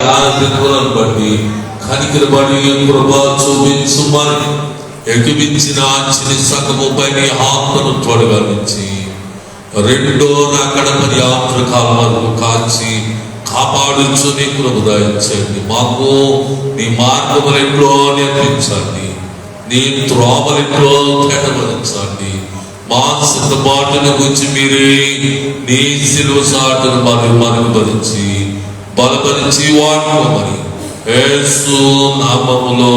దినములను బట్టి కనికరబడి కృప చూపించుమని ఎగిపించిన చిని సగముపై నీ ఆత్మను తోడగలించి రెండో రాకడ పర్యాత్ర కాలం వరకు కాచి కాపాడుచు నీ కృప మాకు నీ మార్గములెట్లో నేర్పించండి. నీ త్రోవలెట్లో తెడవరించండి మా సిద్ధపాటును గురించి మీరే నీ సిలువ సాటును మరి మరుగుపరిచి బలపరిచి వాడుకోమని ఏసు నామములో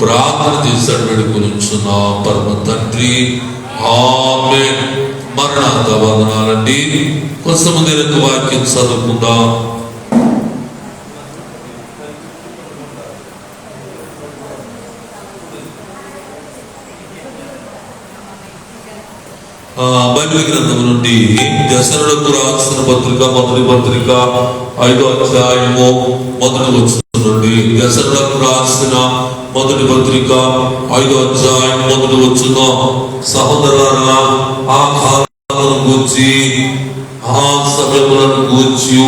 ప్రార్థన చేశాడు వేడుకొనుచున్న పరమ తండ్రి. ఆమె మరణాంత వందనాలండి కొంతమంది దీనికి వాక్యం చదువుకుందాం. బైబిల్ గ్రంథం నుండి దశరథకు రాసిన పత్రిక మొదటి పత్రిక ఐదో అధ్యాయము మొదటి వచ్చిన నుండి రాసిన మొదటి పత్రిక ఐదో అధ్యాయం మొదటి వచ్చిన సహోదరులారా ఆ కాలమును గూర్చి ఆ సమయములను గూర్చి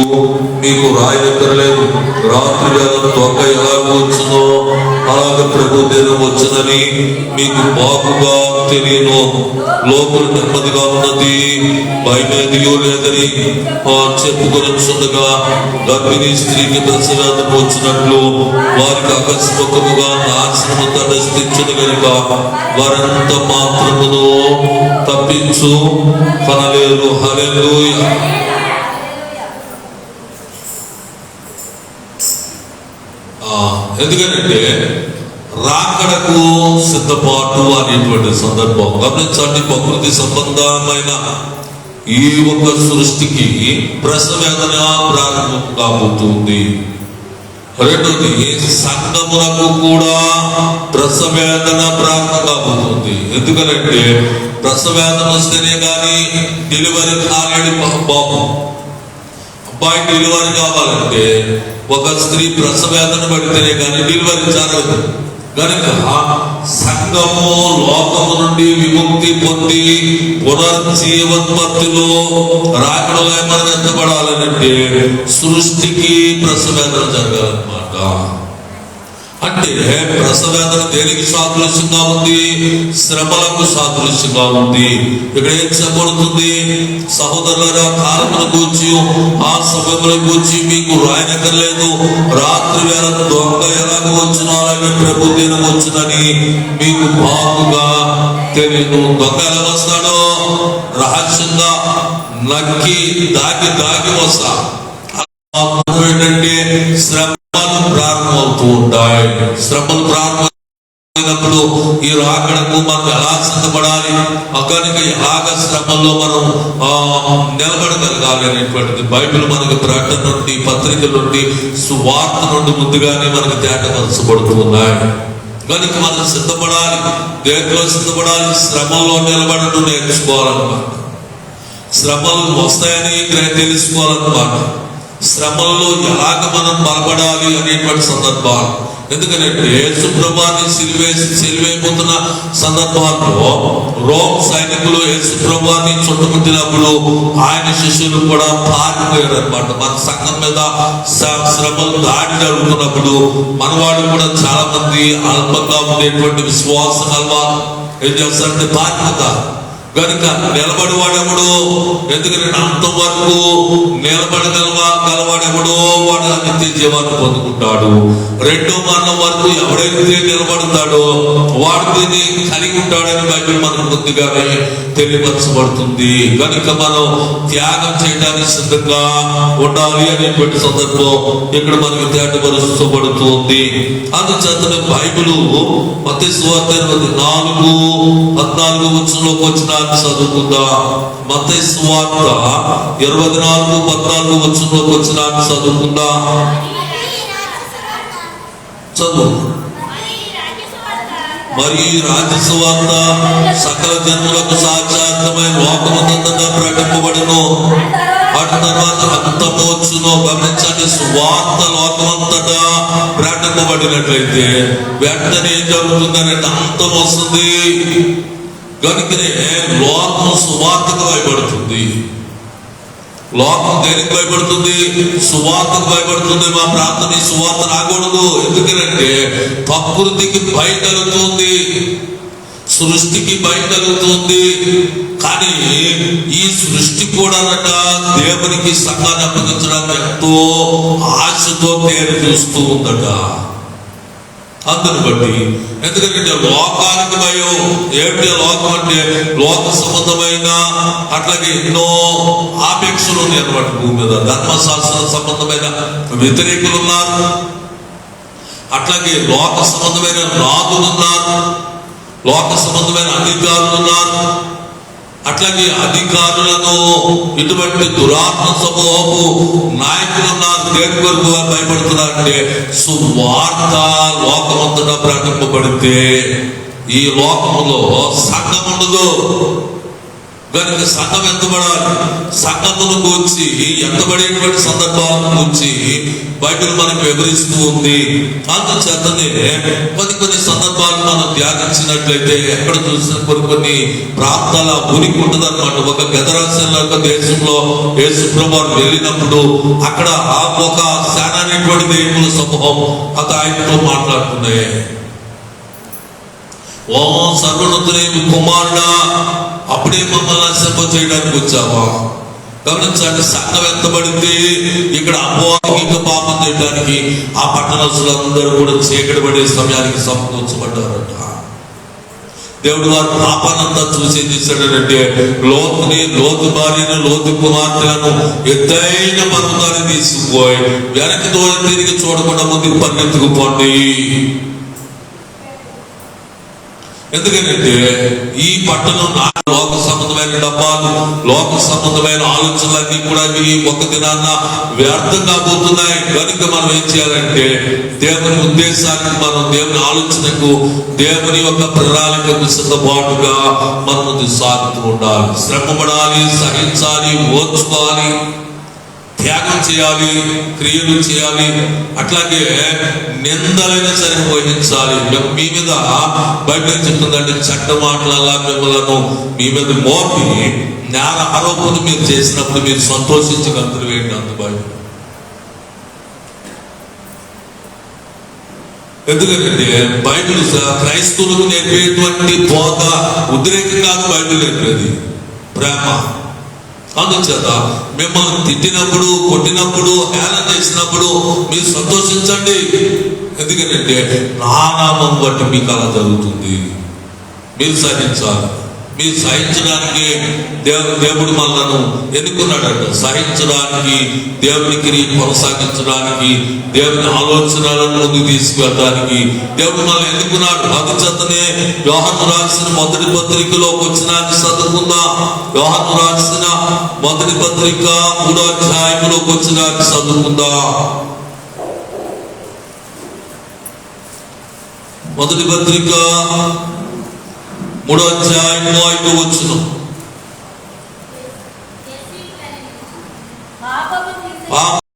మీకు రాయనక్కర్లేదు రాత్రి వేళ తొక్క ఎలా వచ్చునో అలాగ ప్రభు దినం వచ్చునని మీకు బాగుగా తెలియను. లోపల నెమ్మదిగా ఉన్నది. భయమేదియో లేదని ఆ చెప్పుకొనొచ్చుండగా గర్భిణీ స్త్రీకి దశవేదం వచ్చినట్లు వారికి అకస్మకముగా నాశనము తటస్థించదు కనుక వారంత మాత్రమును తప్పించు. కనలేదు హరే ఆ, ఎందుకంటే రాకడకు సిద్ధపాటు అనేటువంటి సందర్భం. గమనించండి ప్రకృతి సంబంధమైన ఈ ఒక్క సృష్టికి ప్రసవేదన ప్రారంభం కాబోతుంది రెండోది సంగమునకు కూడా ప్రసవేదన ప్రారంభం కాబోతుంది ఎందుకంటే ప్రసవేదన వస్తేనే కానీ డెలివరీ కాలేడు బాబు పాయింట్ డెలివరీ కావాలంటే ఒక స్త్రీ ప్రసవేదన పడితేనే కానీ డెలివరీ జరగదు. కనుక సంఘము లోకము నుండి విముక్తి పొంది పునర్జీవోత్పత్తిలో రాకడలో ఏమైనా ఎత్తబడాలనంటే సృష్టికి ప్రసవేదన జరగాలన్నమాట. అంటే ప్రసవేదన దేనికి సాదృశ్యంగా ఉంది? శ్రమలకు సాదృశ్యంగా ఉంది? ఇక్కడ ఏం చెప్పబడుతుంది సహోదరుల కాలమును కూర్చి ఆ సమయంలో కూర్చి మీకు రాయనక్కర్లేదు. రాత్రి వేళ దొంగ ఎలాగ వచ్చినా అలాగే ప్రభు దినం వచ్చునని మీకు బాగుగా తెలియదు దొంగ ఎలా వస్తాడో? రహస్యంగా నక్కి దాగి దాగి వస్తా. ఏంటంటే శ్రమ ప్రారంభమవుతూ ఉంటాయి. శ్రమలు ప్రారంభమైనప్పుడు ఈ రాకడకు మనం ఎలా సిద్ధపడాలి? కనుక ఎలాగ శ్రమల్లో మనం నిలబడగలగాలి అనేటువంటిది. బైబిల్ మనకు ప్రకటన నుండి పత్రిక నుండి సువార్త నుండి ముందుగానే మనకు తేటపరచబడుతూ ఉన్నాయి. కనుక మనం సిద్ధపడాలి దేంట్లో సిద్ధపడాలి? శ్రమలో నిలబడటం నేర్చుకోవాలన్నమాట. శ్రమలు వస్తాయని తెలుసుకోవాలన్నమాట. శ్రమల్లో ఎలాగ మనం బలపడాలి అనేటువంటి సందర్భాలు. ఎందుకంటే యేసు ప్రభాన్ని సిలివేసి సిలివైపోతున్న సందర్భాల్లో రోమ్ సైనికులు యేసు ప్రభాన్ని చుట్టుముట్టినప్పుడు ఆయన శిష్యులు కూడా పారిపోయారు అనమాట మన సంఘం మీద శ్రమలు దాడి జరుగుతున్నప్పుడు మన వాళ్ళు కూడా చాలా మంది అల్పంగా ఉండేటువంటి విశ్వాసం అలవాటు ఏం చేస్తారంటే పారిపోతారు. గనుక నిలబడి వాడెవడు ఎందుకంటే అంతవరకు నిలబడగలవా? గలవాడెవడో? వాడు నిత్య జీవాన్ని పొందుకుంటాడు. రెండో మరణం వరకు ఎవడైతే నిలబడతాడో వాడు దీన్ని కలిగి ఉంటాడని బైబిల్ మనకు ముందుగానే తెలియపరచబడుతుంది. కనుక మనం త్యాగం చేయడానికి సిద్ధంగా ఉండాలి అనేటువంటి సందర్భం ఇక్కడ మనకి తేటపరుచబడుతుంది అందుచేత బైబిల్ మత స్వార్థ నాలుగు పద్నాలుగు వచ్చంలోకి వచ్చిన చదువుకుందా. మత సువార్త ఇరవై నాలుగు పద్నాలుగు వచ్చంలోకి వచ్చిన చదువుకుందా. చదువు. మరి రాజ్య సువార్త సకల జన్మలకు సాక్షాత్మైన లోకమంతంగా ప్రకటింపబడును. అటు తర్వాత అంతము వచ్చును. గమనించండి సువార్త లోకమంతటా ప్రకటింపబడినట్లయితే వెంటనే ఏం జరుగుతుందనే అంతం వస్తుంది. కనుకనే లోకం సువార్తకు భయపడుతుంది లోకం దేనికి భయపడుతుంది సువార్తకు భయపడుతుంది మా ప్రార్థన ఈ సువార్త రాకూడదు. ఎందుకంటే ప్రకృతికి భయం సృష్టికి భయం కానీ ఈ సృష్టి కూడా దేవునికి సంఘాన్ని అప్పగించడానికి ఎంతో ఆశతో తేరు చూస్తూ ఉందట. అందును బట్టి ఎందుకంటే లోకానికి భయం. ఏమిటి లోకం అంటే? లోక సంబంధమైన అట్లాగే ఎన్నో ఆపేక్షలు ఉన్నాయి అన్నమాట భూమి మీద. ధర్మశాస్త్ర సంబంధమైన వ్యతిరేకులు ఉన్నారు. అట్లాగే లోక సంబంధమైన రాజులు ఉన్నారు. లోక సంబంధమైన అధికారులు ఉన్నారు. అట్లాగే అధికారులను ఇటువంటి దురాత్మ సమూహపు నాయకులు ఉన్నారు దేని కొరకు వారు భయపడుతున్నారంటే సువార్త లోకమంతటా ప్రకటింపబడితే ఈ లోకములో సంఘం కనుక సంఘం ఎత్తబడాలి. సంఘమును కూర్చి ఎత్తబడేటువంటి సందర్భాలను కూర్చి బైబిల్ మనకు వివరిస్తూ ఉంది. అందుచేతనే కొన్ని కొన్ని సందర్భాలు మనం ధ్యానించినట్లయితే ఎక్కడ చూసిన కొన్ని కొన్ని ప్రాంతాల ఉనికి ఉంటుంది అనమాట ఒక గదరాశంలో ఒక దేశంలో యేసుప్రభు వెళ్ళినప్పుడు అక్కడ ఆ ఒక సేన అనేటువంటి దేవుల సమూహం అత ఆయనతో మాట్లాడుతున్నాయి ఓం సర్వోన్నతుని కుమారుడా అప్పుడే మమ్మల్ని నశింప చేయడానికి వచ్చావా? గమనించండి సంఘం ఎంతబడింది ఇక్కడ అపవాదికి ఇంకా పాపం చేయడానికి ఆ పట్టణస్తులందరూ కూడా చీకటి పడే సమయానికి సమకూర్చబడ్డారట. దేవుడు వారి పాపానంతా చూసి చేశాడంటే లోతుని లోతు భార్యను లోతు కుమార్తెలను ఎత్తైన పర్వతాన్ని తీసుకుపోయి వెనక్కి దూరం తిరిగి చూడకుండా ముందుకు పరిగెత్తుకుపోండి. ఎందుకంటే ఈ పట్టణం నా లోక సంబంధమైన డబ్బాలు లోక సంబంధమైన ఆలోచనలన్నీ కూడా మీ ఒక దినాన్న వ్యర్థం కాబోతున్నాయి కనుక మనం ఏం చేయాలంటే దేవుని ఉద్దేశానికి మనం దేవుని ఆలోచనకు దేవుని యొక్క ప్రణాళికకు సిద్ధపాటుగా మనం ముందు సాగుతూ ఉండాలి. శ్రమపడాలి సహించాలి ఓర్చుకోవాలి. త్యాగం చేయాలి క్రియలు చేయాలి అట్లాగే నిందలైనా సరే వహించాలి. మీ మీద బయట చెప్తుందంటే చట్ట మాటలలా మిమ్మల్ని మీ మీద మోపి జ్ఞాన ఆరోపణలు మీరు చేసినప్పుడు మీరు సంతోషించగలుగుతారు ఏంటి అందుబాటు ఎందుకంటే బైబిల్ క్రైస్తవులకు నేర్పేటువంటి బోధ ఉద్రేకం కాదు బైబిల్ నేర్పేది. ప్రేమ. అందుచేత మిమ్మల్ని తిట్టినప్పుడు కొట్టినప్పుడు హేళన చేసినప్పుడు మీరు సంతోషించండి. ఎందుకంటే నా నామం బట్టి మీకు అలా జరుగుతుంది. మీరు సహించాలి. మీరు సహించడానికి దేవు దేవుడు మనలను ఎన్నుకున్నాడంట. సహించడానికి దేవుని క్రియ కొనసాగించడానికి దేవుని ఆలోచనలను ముందుకు తీసుకెళ్ళడానికి దేవుడు మనల్ని ఎన్నుకున్నాడు. అందుచేతనే యోహను రాసిన మొదటి పత్రికలో వచ్చిన చదువుకుందా? యోహను రాసిన మొదటి పత్రిక మూడో అధ్యాయంలోకి వచ్చిన చదువుకుందా? మొదటి పత్రిక మూడో అధ్యాయం ఐదు వచ్చును. పాప